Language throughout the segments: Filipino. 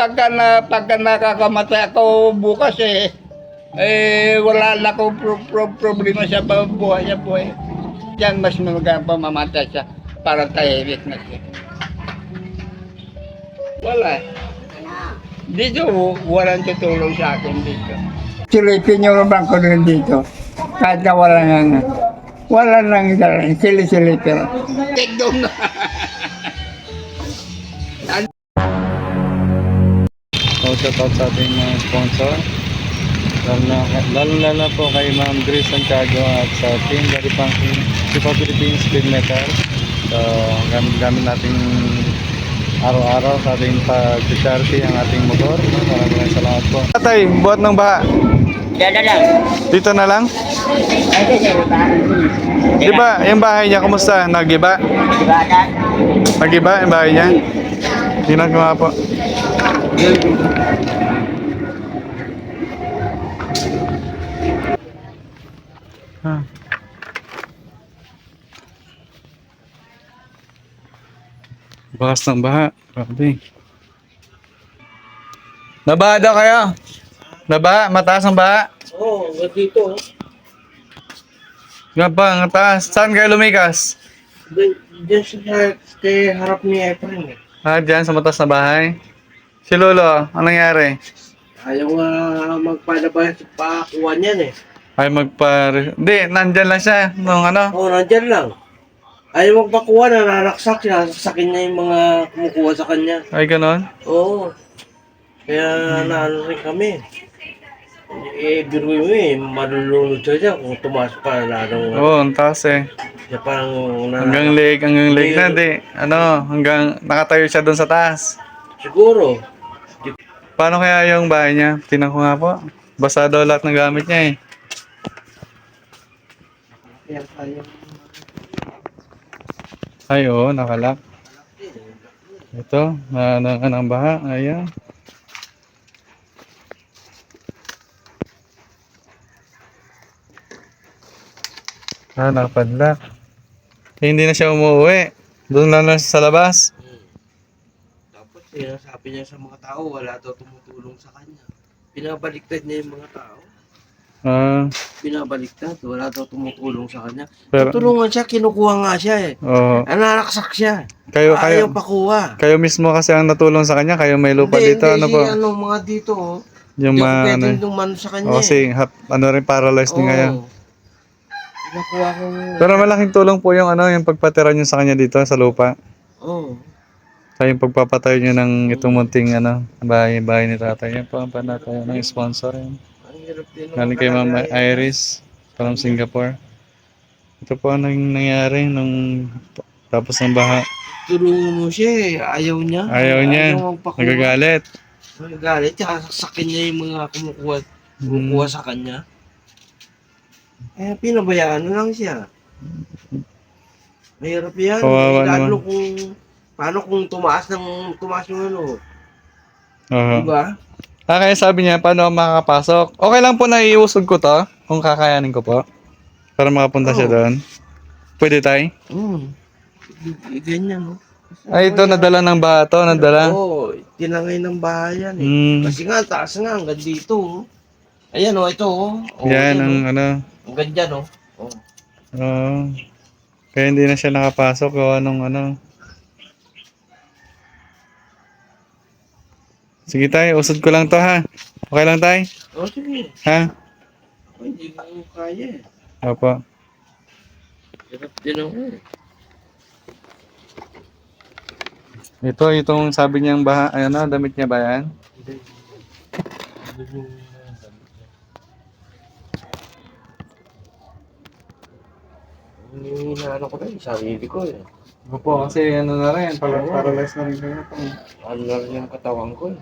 pagka, na, pagka nakakamatay ako bukas eh, eh, wala na akong pro- pro- problema sa buhay sa buhay. Yan, mas maganda pa mamatay siya para tahimik na siya. Wala. Dito, walang tutulong sa akin dito. Silipin nyo naman ko rin dito. Kahit na wala nga. Wala nang dalan. Sili-silipin. Na. So, shout out sa ating mga sponsor. Lalo na, lalo na, na po kay Ma'am Grace Santiago at sa Team Gary Punking, Sipa Philippines Speed Metal. So, gamit, gamit natin araw-araw sa ating pag-charity ang ating motor. Maraming maraming salamat po. Tatay, buhat ng baha. Dada lang. Dito na lang? Di ba, yung bahay niya, kumusta? Nagiba? Nagiba yung bahay niya? Tingnan ko nga po. Ah. Bakas ng baha. Grabe. Nabaha daw kayo? Nabaha? Mataas ang baha? Oo, oh, dito. Nga pa, ang taas. Saan kayo lumikas? Diyan siya kay harap ni Efren eh. Ah, dyan sa mataas na bahay. Si Lolo, anong nangyari? Ayaw nga magpalabas pa kuha niyan eh. Ay magpa... Hindi, nandyan lang siya. Nung ano? Oo, oh, nandyan lang. Ayaw magpakuha na nanaksak siya. Sakin niya yung mga kumukuha sa kanya. Ay, ganon? Oo. Kaya naano rin kami. Eh, biruin mo eh, malulunod siya dyan kung tumaas pa lalong Oo, ang taas eh. siya parang na, Hanggang leg, hanggang leg na, di. Ano, hanggang nakatayo siya doon sa taas. Siguro. Paano kaya yung bahay niya? Tinan ko nga po. Basa daw lahat ng gamit niya eh. Ay, oo, nakalak. Ito, na, ng baha. Ayan. Ah, nakapadlak. Eh, hindi na siya umuwi. Doon lang lang sa labas. Sinasabi niya sa mga tao, wala daw tumutulong sa kanya. Pinabaliktad niya yung mga tao. Ah, Pinabaliktad, wala daw tumutulong sa kanya. pero, Tutulungan siya, kinukuha nga siya eh. oo. Nanaksak siya. Kayo, kayo, Ayaw pakuha. kayo mismo kasi ang natulong sa kanya. Kayo may lupa Hindi, dito. hindi, Ano po? ano, mga dito, oh. Yung Hindi ako mga, ano, pwedeng dumano sa kanya. oh, eh. kasi, hap, ano rin, paralyzed din Oo. ngayon. Pinakuha ko. Pero malaking tulong po yung ano, yung pagpatira nyo sa kanya dito sa lupa. Oo. Sa yung pagpapatayo nyo ng itong munting ano, bahay, bahay ni tatay. Yan po ang panatayo ng sponsor. Yan. Galing kay Ma'am. Iris from Singapore. Ito po ang nang- nangyari nung tapos ng baha. Tulungan mo siya eh. Ayaw niya. Ayaw niya. Ayaw. Nagagalit. Nagagalit. Tsaka sakin niya yung mga kumukuha, kumukuha sa kanya. Eh, pinabayaan na lang siya. Mahirap yan. Kawawa Lalo naman. kung, paano kung tumaas ng, tumaas yung ano, Oo. diba? Ah, kaya sabi niya, paano ako makakapasok? Okay lang po na iusog ko to, kung kakayanin ko po. Para makapunta siya Oo. doon. Pwede tayo? G- Ganyan, no? Ay, ito, nadala ng baha to, nadala. Oo, tinangay ng bahayan eh. Mm, Kasi nga, taas nga, hanggang dito. oh. Ayan o, ito o. Oh, yan ang oh. ano. Hanggang dyan o. Oh. Oo. kaya hindi na siya nakapasok o anong ano. Sige tayo, usod ko lang to ha. Okay lang tayo? Oh, sige. Ha? Oh, hindi ko kaya eh. Opo. Hirap din ako eh. Ito, itong sabi niyang baha, ano, damit niya ba yan? Hindi. Hindi ko Ang inaano ko na yung sarili ko eh. Opo, kasi ano na rin, para paralyzed na rin kayo. Ano na rin yung katawan ko eh.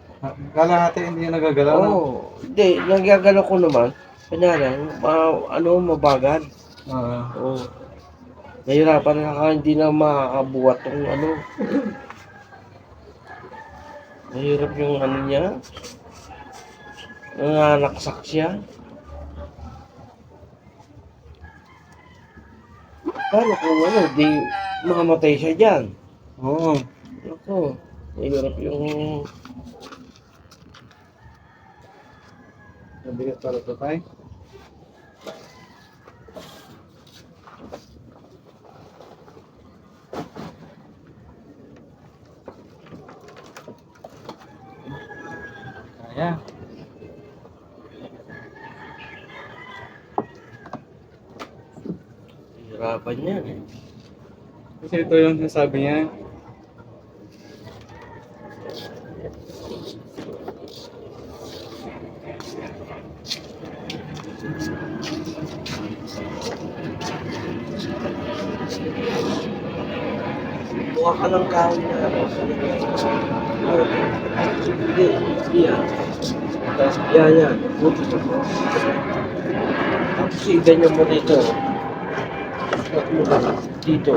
Kalahati hindi niya nagagalaw. Oo. no? Hindi, nagagalaw ko naman. Kanya lang, ma- ano, mabagal. Oo. Oo. Nahirapan na ka, hindi na makakabuhat ng ano. Mahirap yung ano niya. Nanganaksak siya. Paano kung ano, di makamatay siya dyan. Oo. Oh. Ako, mahirap yung... Nabigat para ito tayo. Kasi ito yung nasabi niya. Buka ka ng kahoy na ano. Hindi, hindi yan. Yan, yan. Buti ka po. Tapos i-ganyan mo dito. Lang. Dito.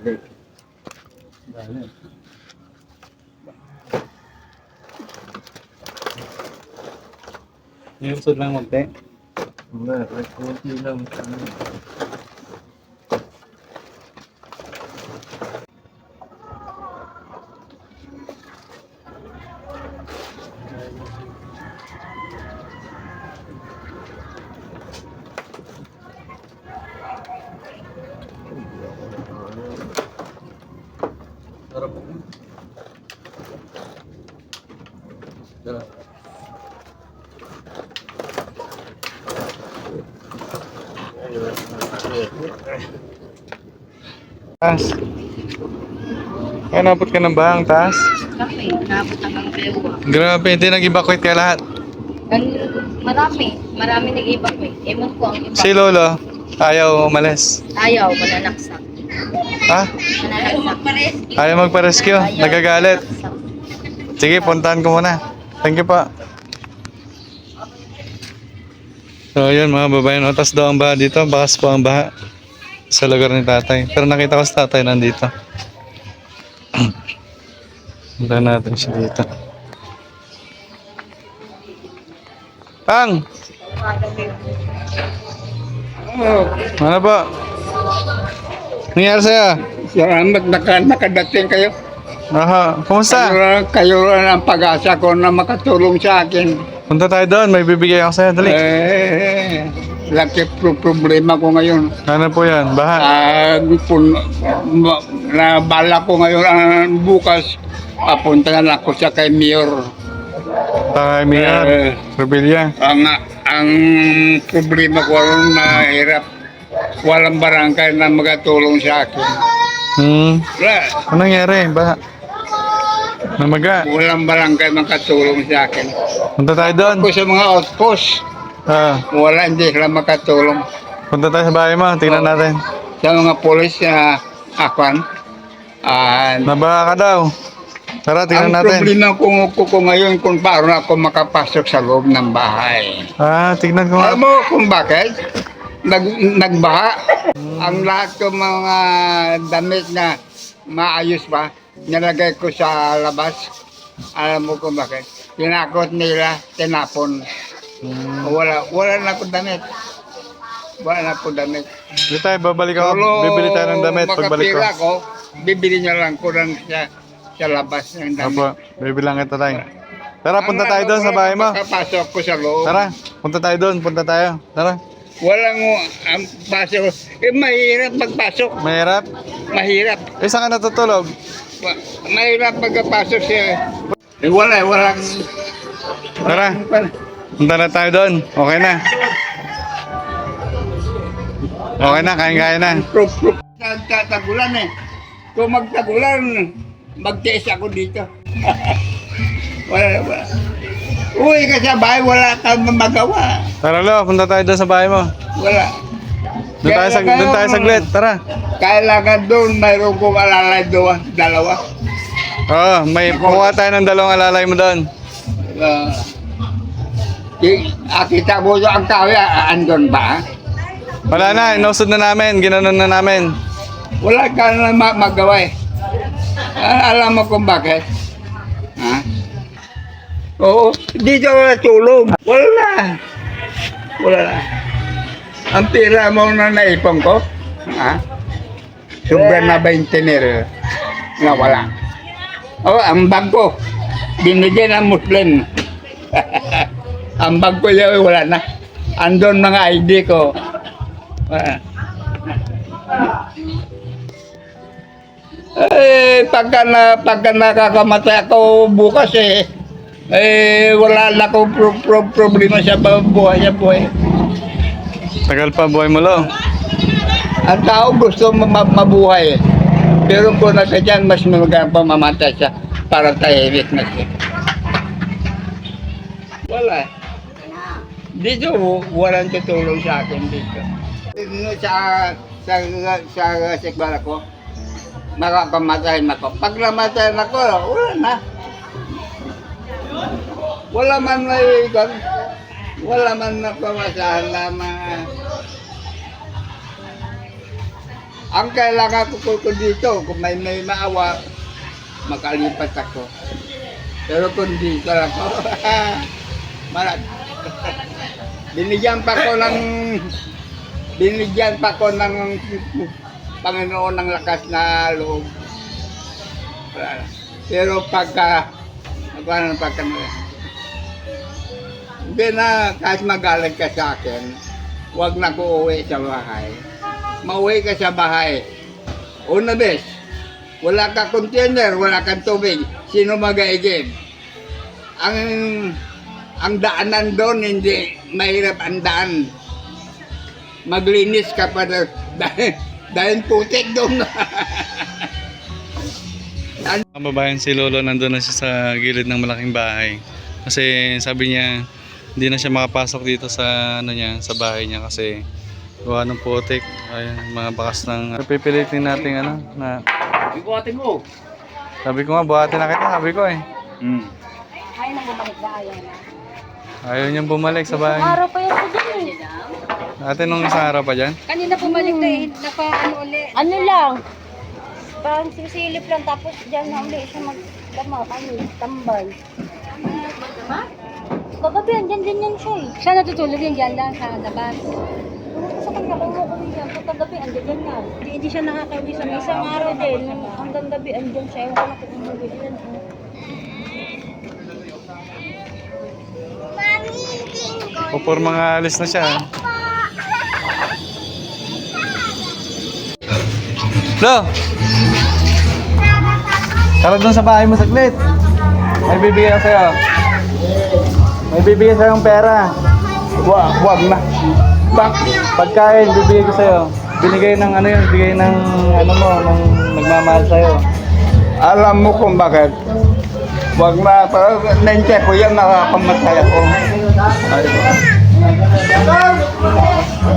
Dali. Yung usod lang magte. May konti lang. Taas. Kaya napot ka ng bahang, taas. Kape, nabot hanggang bewa. Grabe, hindi nag-evacuate ka lahat. Ang marami, marami nag-evacuate. Ewan ko ang iba. Si Lolo, ayaw umalis. Ayaw, mananaksak. Ha? Mananaksak. Ayaw magpa-rescue, nagagalit. Sige, puntahan ko muna. Thank you pa. So, yun mga babayan. Otas daw ang baha dito. Bakas po ang baha sa lugar ni tatay. Pero nakita ko si tatay nandito. Punta natin siya dito. Pang! Ano ba? Nangyari sa'yo? salamat naka, nakadating kayo. Aha, kumusta? Kayo, kayo ang pag-asa ko na makatulong sa akin. Punta tayo doon, may bibigay ako sa'yo. Dali. Eh, laki pro- problema ko ngayon. Ano po yan? Baha. Ah, pun, ma- na bala ko ngayon ang bukas papuntahan ako sa kay Mayor. Takay Mayor. Rebilla. Ang ang problema ko na hirap walang barangay na magatulong sa akin. Hmm. Wala, Ano nangyari? Baha. Namaga. walang barangay makatulong sa akin. Punta tayo doon. Ako sa mga outpost, Ah, wala hindi sila makatulong. punta tayo sa bahay mo. Tingnan natin. Sa mga polis na akwan, ah, Nabaha ka daw. Tara, tingnan ang natin. problema ko, ko, ko ngayon kung paano ako makapasok sa loob ng bahay. Ah, tingnan ko nga. Alam mo kung bakit? Nag, nagbaha. Ang lahat ng mga damit na maayos pa, nilagay ko sa labas. Alam mo kung bakit? Tinakot nila, tinapon. Wala, wala na ako damit. Wala na ako damit. Hindi tayo, babalik ako. Bibili tayo ng damit pagbalik ko. ko, bibili niya lang ko lang sa, sa labas ng damit. Apo, bibilang kita tayo. Tara, punta tayo doon sa bahay mo. Makapasok ko sa loob. Tara, punta tayo doon. Punta tayo. Tara. Walang ang pasok. Eh, mahirap magpasok. Mahirap. Mahirap. Eh, saan ka natutulog? Ma- Mahirap magpasok siya. Eh, wala, walang... Tara, punta na tayo doon. Okay na. Okay na, kain-kain na. Tatagulan eh. Kung magtagulan, magtiis ako dito. wala, wala. Uwi ka sa bahay, wala kang magawa. Tara, Lo, punta tayo doon sa bahay mo. Wala. Doon tayo, sa, doon tayo saglit. Tara. Kailangan doon, mayroon kong alalay doon, dalawa. Oo, may kuha tayo ng dalawang alalay mo doon. Uh, kita mo yung ang tao yan, andon ba? Wala na, inusod na namin, ginanon na namin. Wala ka na ma- magawa eh. Ah, alam mo kung bakit? Ha? Oo, dito wala tulong. Wala na. Wala na. Ang pira mo na naipon ko, ha? Sobra na 20 nil na wala. Oh, ang bag ko, binigyan ng Muslim. Ang bag ko yun, wala na. Andon mga ID ko. Eh, pagka, na, pagka nakakamatay ako bukas eh, eh, wala na akong pro, pro, problema sa bu- buhay sa buhay. Tagal pa buhay mo lo. Ang tao gusto ma- ma- mabuhay eh. Pero kung nagkadyan, mas magandang pa mamatay siya para tahimik na siya. Wala. Dito, walang tutulong sa akin dito. Dito Sa, sa, sa, sa, sikbala ko, makakamatay na ako. Pag namatay na ako, wala na. Wala man na ikon. Wala man na pamasahan na mga... Ang kailangan ko ko dito, kung may may maawa, makalipat ako. Pero kung dito lang ako. binigyan pa ko ng binigyan pa ko ng Panginoon ng lakas na loob. Pero pagka ano pagka hindi na kahit magaling ka sa akin, huwag na ko uwi sa bahay. Mauwi ka sa bahay. Una bes, wala ka container, wala kang tubig. Sino magaigib? Ang ang daanan doon hindi mahirap ang daan. Maglinis ka pa doon. Dahil, dahil putik doon. Ang babayan si Lolo nandun na siya sa gilid ng malaking bahay. Kasi sabi niya, hindi na siya makapasok dito sa ano niya, sa bahay niya kasi gawa ng putik, ay mga bakas ng pipilitin natin ano na Ibuhatin mo. sabi ko nga buhatin na kita, sabi ko eh. hmm. Ayaw na bumalik na na. Ayaw niyang bumalik sa bahay. Araw pa yan po dyan eh. Dati nung isang araw pa dyan. Kanina bumalik na eh. Naka ano uli. Ano lang? Parang sisilip lang tapos dyan na uli siya magdama. Ano, tambal. Kagabi, andyan din yan siya eh. Siya natutulog yan dyan lang sa labas. Sa kanya, kung mo kami yan, pag kagabi, andyan yan na. Hindi, hindi siya nakakawi sa isang araw din. Hanggang gabi, andyan siya. Ewan ko na kung umuwi yan. Pupur mga alis na siya. Lo! Tara doon sa bahay mo saglit. May bibigyan sa'yo. May bibigyan sa'yo ng pera. Wag, wag na. Bak, Pagkain, bibigay ko sa'yo. Binigay ng ano yun, bigay ng ano mo, ng nagmamahal sa'yo. alam mo kung bakit. Wag na, pero nente ko yan, nakakamatay ako. Ay,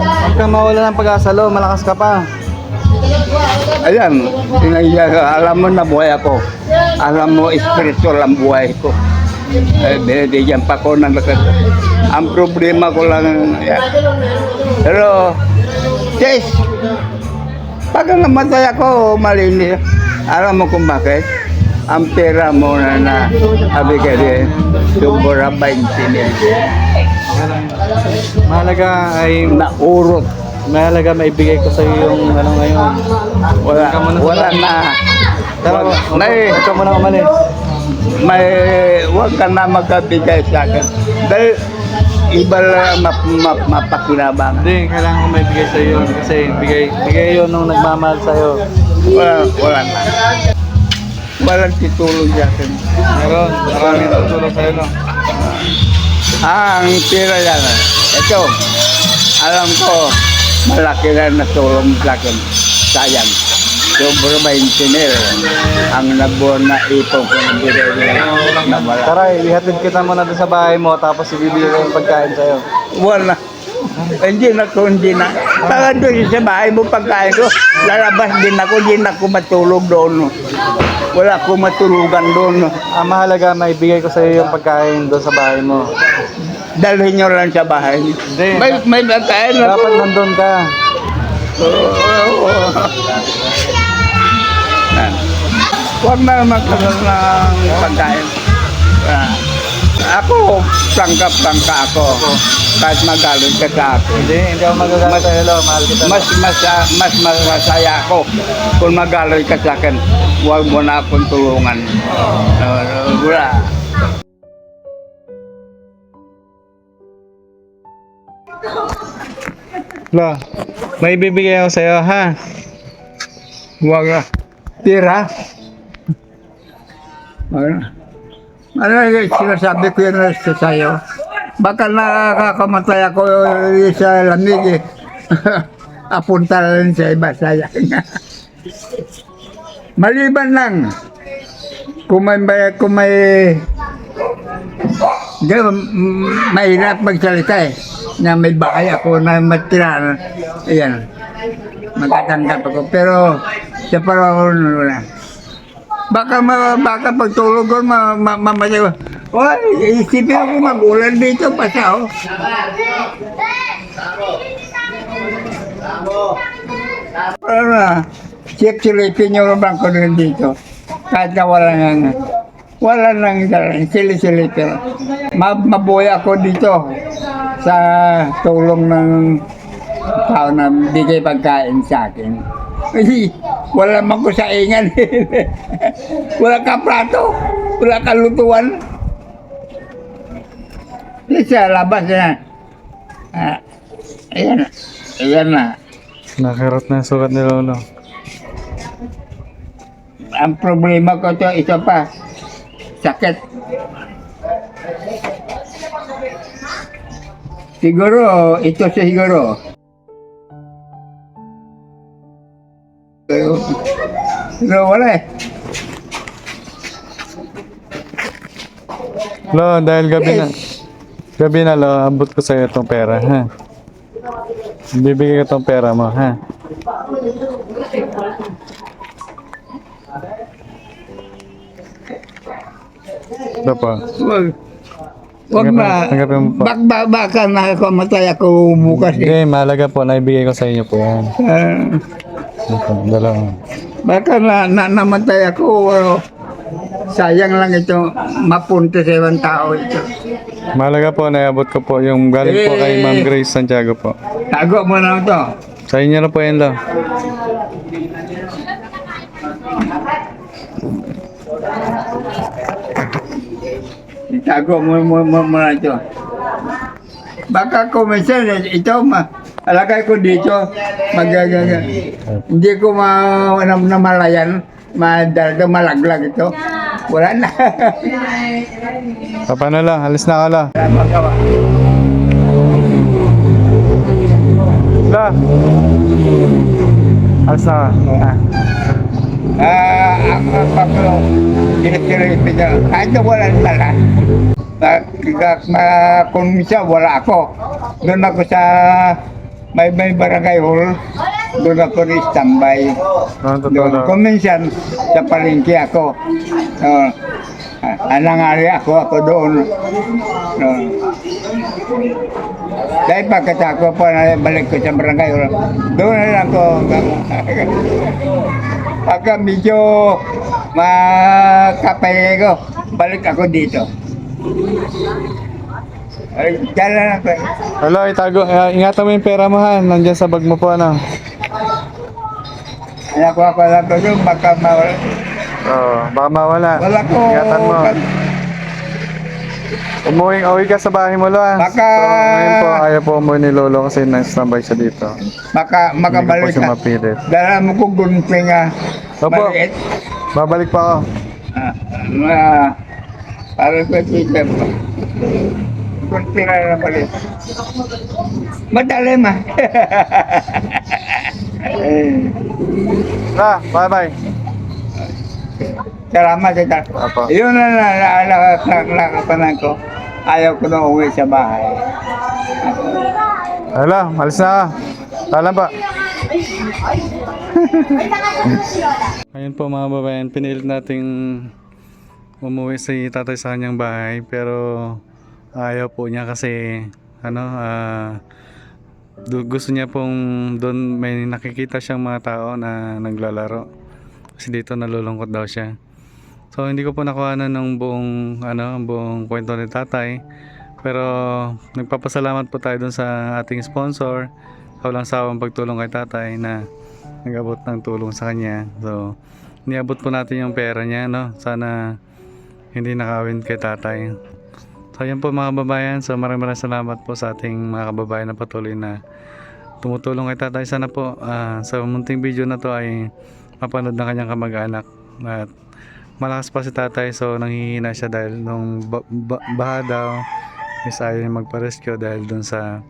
Huwag kang mawala ng pag-asa, Lo. Malakas ka pa. Ayan, alam mo na buhay ako. Alam mo, spiritual ang buhay ko. Eh, binibigyan pa ko ng lakas. Ang problema ko lang, yan. Pero, Ches, pag namatay ako, malinis. Alam mo kung bakit? Ang pera mo na na abigay rin, sobra 20 mil. Mahalaga ay Naurot. mahalaga maibigay ko sa'yo yung ano ngayon. Wala, Ka sa wala na. Tara, may, huwag ka muna umalis. may, wag ka na magkabigay sa akin. Dahil iba lang map, map, mapakinabangan. Hindi, kailangan ko maibigay sa'yo yun. Kasi bigay, bigay yun nung nagmamahal sa'yo. Wala, wala na. Walang titulong sa akin. Meron, maraming tutulong sa'yo, no? Ah, ang pera yan. ah. Ito, alam ko, malaki na natulong sa akin. Sayang. Sobra 20 mil. Ang nabuon na ipon ko ng bigay na wala. Tara, ihatid kita muna doon sa bahay mo, tapos ibibigay ko yung pagkain sa'yo. Wala. Hindi na ko, hindi na. Baka doon sa bahay mo pagkain ko, lalabas din ako, hindi na ako matulog doon. Wala ako matulugan doon. Ang mahalaga, maibigay ko sa iyo yung pagkain doon sa bahay mo. Dalhin nyo lang sa bahay. Hindi. May, may pagkain. Dapat nandun ka. Oo. Huwag na magkaroon ng pagkain. Ah, ako, prangka-prangka ako. Kahit magaling ka sa akin. Hindi, hindi ako magagalit Mas- sa. Mahal kita. Mas, mas, mas masaya ako kung magaling ka sa akin. Huwag mo na akong tulungan. Uh, wala. Lo, may bibigay ako sa iyo, ha? Huwag na. Tira. Ano? Ano yung sinasabi ko yun sa sa'yo? Baka nakakamatay ako sa lamig eh. Apunta na rin sa iba, sayang. Maliban lang, kung may, kung may, di, mm, mahirap magsalita eh, na may bahay ako na matira, ayan, magtatanggap ako. Pero sa panahon wala. Baka ma, baka pagtulog ko ma, ma, mamatay ko. Oy, isipin ako magulan dito pa siya oh. Na, sip silipin yung bangko din dito. Kahit na wala nang, wala nang dalang, sili-silipin. Ma, mabuhay ako dito sa tulong ng tao na bigay pagkain sa akin. Kasi wala man ko sa ingan. wala ka plato, wala ka lutuan. Sa labas na. Ah, ayan na. Ayan na. Nakirot na sukat ni Lolo. Ang problema ko to, ito pa. Sakit. Siguro, ito siguro. Pero, pero wala eh. Lo, dahil gabi na. Gabi na, Lo, abot ko sa iyo itong pera, ha? Bibigay ko itong pera mo, ha? Ito po. Wag, wag na. Tanggapin mo po. Bak, bak, baka nakakamatay ako bukas eh. Hindi, mahalaga po. Naibigay ko sa inyo po yan. Ah, Ito, dalawa. baka na, na, namatay ako. pero sayang lang ito. Mapunta sa ibang tao ito. Mahalaga po, naabot ko po yung galing po kay Ma'am Grace Santiago po. Tago mo na ito. Sa inyo na po yan, Lo. Itago mo mo mo mo na ito. Baka eh, ito ma alagay ko dito magagaga. Hindi ko ma na, namalayan madalda malaglag ito. Wala na. Pa, Paano lang? Alis na ka, Lo. Magawa. Lo! Alis na ka. Ah. Ah, ang paplo, kinakiripin niya. Kahit na wala. Ma, kung minsan wala ako. Doon ako sa may may barangay hall. Doon ako ni standby. Ano Doon. Lo? Kung minsan, sa palengke ako. Uh, anangari ako, ako doon. No. Dahil pagkatako po na balik ko sa barangay, doon na lang ako. Pagka medyo makapay ko, balik ako dito. Ay, dyan na lang ako. Hello, itago. Uh, ingatan mo yung pera mo, ha? Nandiyan sa bag mo po, ano? Nakuha ko lang ko yung baka mawala. Oo, baka mawala. Wala ko. Ingatan mo. Umuwi, uwi ka sa bahay mo, Lo, ha? Baka- So, ngayon po, ayaw po umuwi ni Lolo kasi na-standby siya dito. Maka, Hindi ko po makabalik siya ka. mapilit. Dala mo ko gunting nga. Opo. Maliit. Babalik pa ako. Ah, ah, para sa teacher ko. Gunting nga na maliit. Madali ma. Na, bye-bye. Salamat kita. Apo. Yun na na naalakapanan ko. Ayaw ko na uwi sa bahay. Hala, alis na ka. Alam pa. Ayun po mga babayan, pinilit nating umuwi si tatay sa kanyang bahay pero ayaw po niya kasi ano du- gusto niya pong doon may nakikita siyang mga tao na naglalaro kasi dito nalulungkot daw siya so hindi ko po nakuha na ng buong ano buong kwento ni tatay. Pero nagpapasalamat po tayo doon sa ating sponsor. Sa walang sawang pagtulong kay tatay na nag-abot ng tulong sa kanya. So niabot po natin yung pera niya no? Sana hindi nakawin kay tatay. So yan po mga kababayan, so maraming maraming salamat po sa ating mga kababayan na patuloy na tumutulong kay tatay. Sana po ah, sa munting video na to ay mapanood ng kanyang kamag-anak. At malakas pa si tatay so nanghihina siya dahil nung ba- ba- baha daw is ayaw niya magpa-rescue dahil dun sa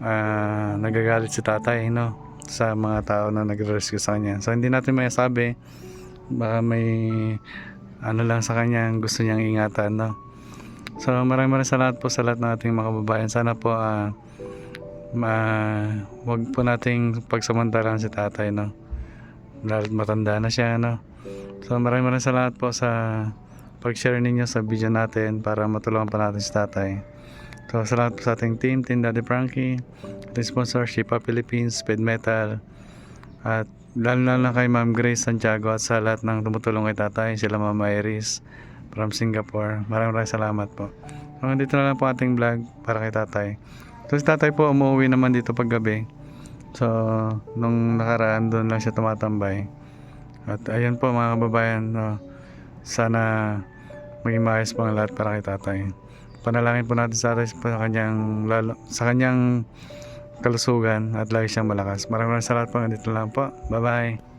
ah, nagagalit si tatay no sa mga tao na nag-rescue sa kanya. So hindi natin masabi baka may ano lang sa kanya gusto niyang ingatan no. So maraming maraming salamat po sa lahat ng ating mga kababayan. Sana po ah ma wag po nating pagsamantalaan si tatay no. Dahil matanda na siya no. So maraming maraming salamat po sa pag-share ninyo sa video natin para matulungan pa natin si tatay. So salamat po sa ating team, Team Daddy Frankie, ating sponsor, Shipa Philippines, Speed Metal, at lalo na kay Ma'am Grace Santiago at sa lahat ng tumutulong kay tatay, sila Ma'am Iris from Singapore. Maraming maraming salamat po. So, dito na lang po ating vlog para kay tatay. So si tatay po umuwi naman dito pag gabi. So nung nakaraan doon lang siya tumatambay. At ayun po mga kababayan, no, sana maging maayos po ang lahat para kay tatay. Panalangin po natin sa tatay sa kanyang, lalo, sa kanyang kalusugan at lagi siyang malakas. Maraming salamat po. Dito lang po. Bye-bye.